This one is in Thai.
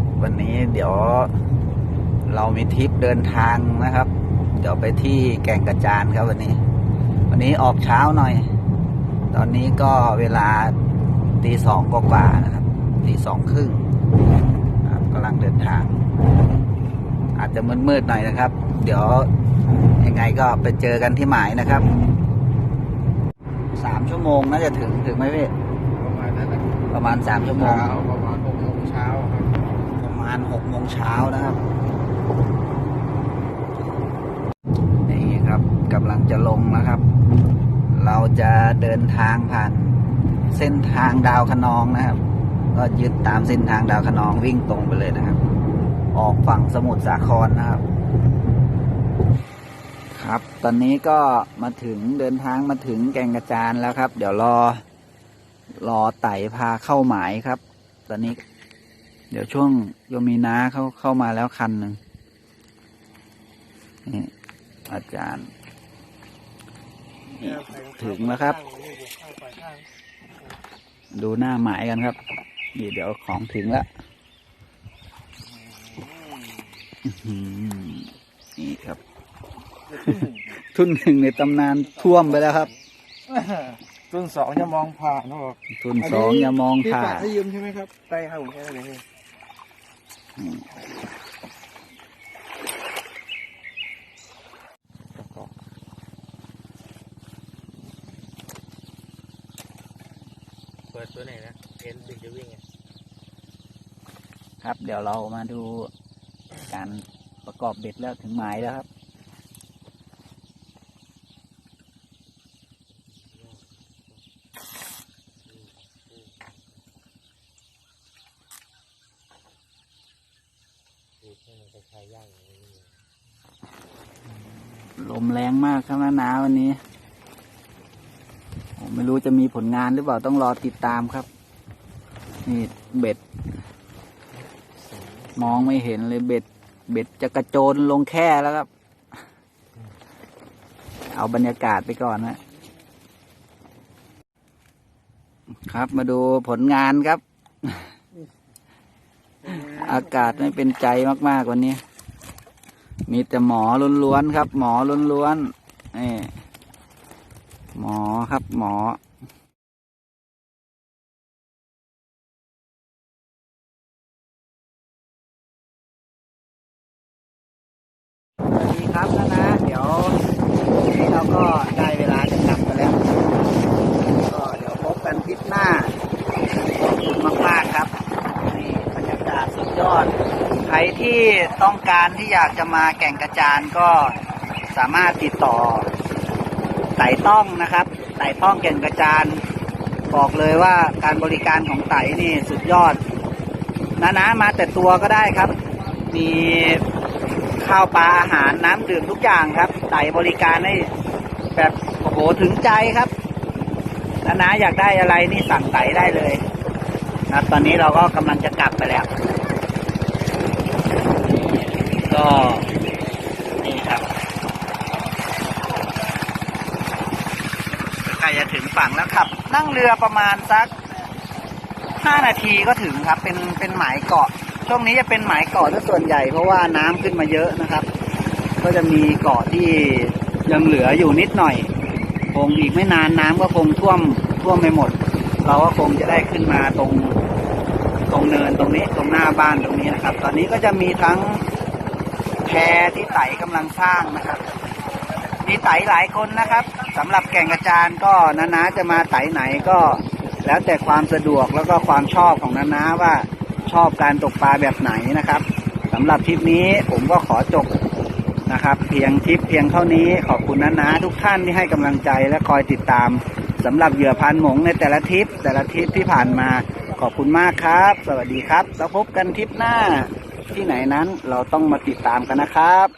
มีทริปเดินทางนะครับ เดี๋ยวไปที่แก่งกระจานครับวันนี้ วันนี้ออกเช้าหน่อย ตอนนี้ก็เวลาตีสองกว่าๆนะครับตีสองครึ่งครับกำลังเดินทาง อาจจะมืดๆหน่อยนะครับ เดี๋ยวยังไงก็ไปเจอกันที่หมายนะครับสามชั่วโมงน่าจะถึงถึงไหมพี่ประมาณนั้นนะประมาณสามชั่วโมงเช้าประมาณหกโมงเช้าครับ ประมาณหกโมง เช้านะครับ นี่ครับกำลังจะลงนะครับ เราจะเดินทางผ่านเส้นทางดาวคะนองนะครับ ก็ยึดตามเส้นทางดาวคะนองวิ่งตรงไปเลยนะครับ ออกฝั่งสมุทรสาครนะครับ ครับ ตอนนี้ก็มาถึงเดินทางมาถึงแก่งกระจานแล้วครับ เดี๋ยวรอรอไต่พาเข้าหมายครับ ตอนนี้ เดี๋ยวช่วงโยมีนาเขาเข้ามาแล้วคันหนึ่งนี่อาจารย์นี่ถึงแล้วครับ ดูหน้าหมายกันครับ นี่เดี๋ยวของถึงแล้วอื้อหือนี่ครับ ทุนหนึ่งในตำนานท่วมไปแล้วครับรุ่นสองจะมองผ่านเนอะทุนสองอย่ามองพี่ผ่าฝากให้ยืมใช่ไหมครับได้ครับผมแค่ไหนพี่อืม เปิดตัวไหนนะเอ็นถึงจะวิ่งไงครับ เดี๋ยวเรามาดูการประกอบเบ็ดแล้วถึงหมายแล้วครับ ดูให้มันคล้ายๆย่างอย่างนี้ ลมแรงมากครับนะนาวันนี้ผมไม่รู้จะมีผลงานหรือเปล่าต้องรอติดตามครับ นี่เบ็ด มองไม่เห็นเลยเบ็ด เบ็ดจะกระโจนลงแค่แล้วครับ เอาบรรยากาศไปก่อนนะครับ มาดูผลงานครับ อากาศไม่เป็นใจมาก ๆ วันนี้ มีแต่หมอล้วนๆครับ หมอล้วนๆนี่หมอครับหมอสวัสดีครับนะนะเดี๋ยววันนี้เราก็ได้เวลาจะกลับกันแล้ว ก็เดี๋ยวพบกันทริปหน้าขอบคุณมากๆครับนี่บรรยากาศสุดยอดใครที่ ต้องการที่อยากจะมาแก่งกระจานก็สามารถติดต่อไต่ต้องนะครับ ไต่ต้องแก่งกระจานบอกเลยว่าการบริการของไต่นี่สุดยอดนะนะมาแต่ตัวก็ได้ครับ มีข้าวปลาอาหารน้ำดื่มทุกอย่างครับ ไต่บริการให้แบบโอ้โหถึงใจครับนะนะอยากได้อะไรนี่สั่งไต่ได้เลยนะครับตอนนี้เราก็กำลังจะกลับไปแล้ว ก็นี่ครับใกล้จะถึงฝั่งแล้วครับ นั่งเรือประมาณสักห้านาทีก็ถึงครับ เป็นเป็นหมายเกาะ ช่วงนี้จะเป็นหมายเกาะซะส่วนใหญ่ เพราะว่าน้ำขึ้นมาเยอะนะครับ ก็จะมีเกาะที่ยังเหลืออยู่นิดหน่อย คงอีกไม่นานน้ำก็คงท่วมท่วมไปหมด เราก็คงจะได้ขึ้นมาตรงตรงเนินตรงนี้ตรงหน้าบ้านตรงนี้นะครับ ตอนนี้ก็จะมีทั้ง แพที่ไต่กำลังสร้างนะครับ มีไต่หลายคนนะครับสำหรับแก่งกระจานก็นานาจะมาไต่ไหนก็ แล้วแต่ความสะดวกแล้วก็ความชอบของนานาว่าชอบการตกปลาแบบไหนนะครับสำหรับทริปนี้ผมก็ขอจบนะครับ เพียงทริปเพียงเท่านี้ขอบคุณนานาทุกท่านที่ให้กำลังใจและคอยติดตามสำหรับเหยื่อพันหมงในแต่ละทริปแต่ละทริปที่ผ่านมาขอบคุณมากครับ สวัสดีครับ แล้วพบกันทริปหน้า ที่ไหนนั้นเราต้องมาติดตามกันนะครับ